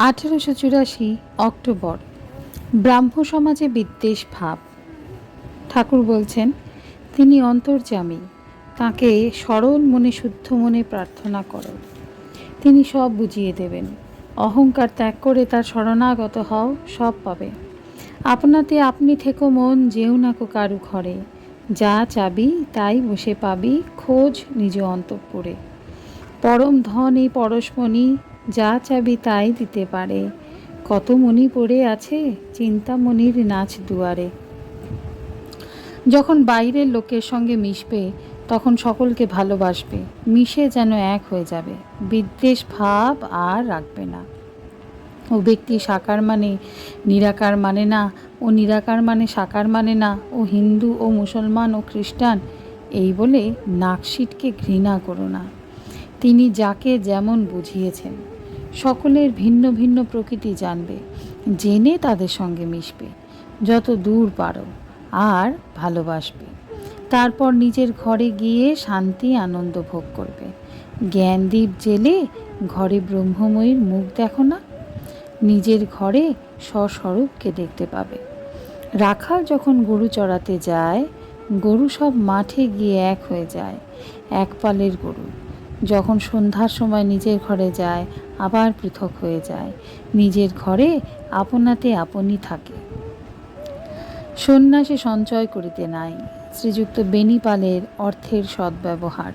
আঠেরোশো চুরাশি অক্টোবর, ব্রাহ্ম সমাজে বিদ্বেষ ভাব। ঠাকুর বলছেন, তিনি অন্তর্যামী, তাকে সরল মনে শুদ্ধ মনে প্রার্থনা করো। তিনি সব বুঝিয়ে দেবেন। অহংকার ত্যাগ করে তার শরণাগত হও, সব পাবে। আপনাতে আপনি থেকো মন, যেও না কো কারু ঘরে। যা চাবি, তাই বসে পাবি, খোঁজ নিজ অন্তঃপুরে। পরম ধন এই পরশমণি যা চাবি তাই দিতে পারে। কত মণি পড়ে আছে চিন্তামণির নাচ দুয়ারে। যখন বাইরের লোকের সঙ্গে মিশবে, তখন সকলকে ভালোবাসবে। মিশে যেন এক হয়ে যাবে। বিদ্বেষ ভাব আর রাখবে না। ও ব্যক্তি সাকার মানে নিরাকার মানে না, ও নিরাকার মানে সাকার মানে না, ও হিন্দু, ও মুসলমান, ও খ্রিস্টান, এই বলে নাকশিটকে ঘৃণা করো না। তিনি যাকে যেমন বুঝিয়েছেন। সকলের ভিন্ন ভিন্ন প্রকৃতি জানবে, জেনে তাদের সঙ্গে মিশবে। যত দূর পারো, আর ভালোবাসবে। তারপর নিজের ঘরে গিয়ে শান্তি, আনন্দ ভোগ করবে। জ্ঞানদীপ জেলে ঘরে ব্রহ্মময়ীর মুখ দেখো না? নিজের ঘরে স্বস্বরূপকে দেখতে পাবে। রাখাল যখন গরু চড়াতে যায়, গরু সব মাঠে গিয়ে এক হয়ে যায়, এক পালের গরু। যখন সন্ধ্যার সময় নিজের ঘরে যায়, আবার পৃথক হয়ে যায়। নিজের ঘরে আপনাতে আপনি থাকে। সন্ন্যাসে সঞ্চয় করিতে নাই, শ্রীযুক্ত বেনিপালের অর্থের সদ্ব্যবহার।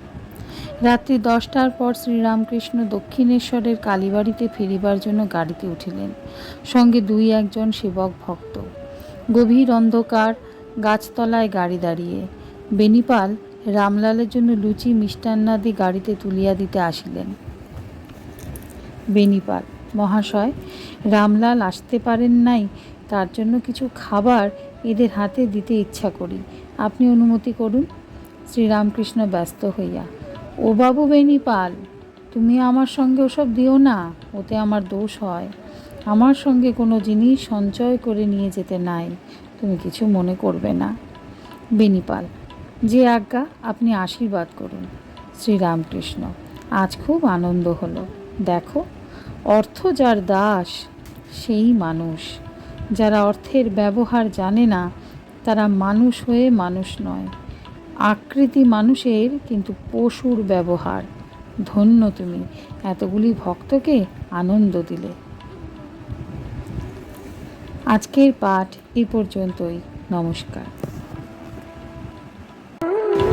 রাত্রি দশটার পর শ্রীরামকৃষ্ণ দক্ষিণেশ্বরের কালীবাড়িতে ফিরিবার জন্য গাড়িতে উঠিলেন। সঙ্গে দুই একজন সেবক ভক্ত। গভীর অন্ধকার, গাছতলায় গাড়ি দাঁড়িয়ে। বেনিপাল রামলালের জন্য লুচি মিষ্টান্নাদি গাড়িতে তুলিয়া দিতে আসিলেন। বেনিপাল, মহাশয়, রামলাল আসতে পারেন নাই, তার জন্য কিছু খাবার এদের হাতে দিতে ইচ্ছা করি। আপনি অনুমতি করুন। শ্রীরামকৃষ্ণ ব্যস্ত হইয়া, ও বাবু বেনিপাল, তুমি আমার সঙ্গে ওসব দিও না, ওতে আমার দোষ হয়। আমার সঙ্গে কোনো জিনিস সঞ্চয় করে নিয়ে যেতে নাই, তুমি কিছু মনে করবে না। বেনিপাল যে আজ্ঞা আপনি আশীর্বাদ করুন, শ্রীরামকৃষ্ণ। আজ খুব আনন্দ হলো। দেখো, অর্থ যার দাস, সেই মানুষ। যারা অর্থের ব্যবহার জানে না, তারা মানুষ হয়ে মানুষ নয়। আকৃতি মানুষের কিন্তু পশুর ব্যবহার। ধন্য তুমি, এতগুলি ভক্তকে আনন্দ দিলে। আজকের পাঠ এ পর্যন্তই। নমস্কার।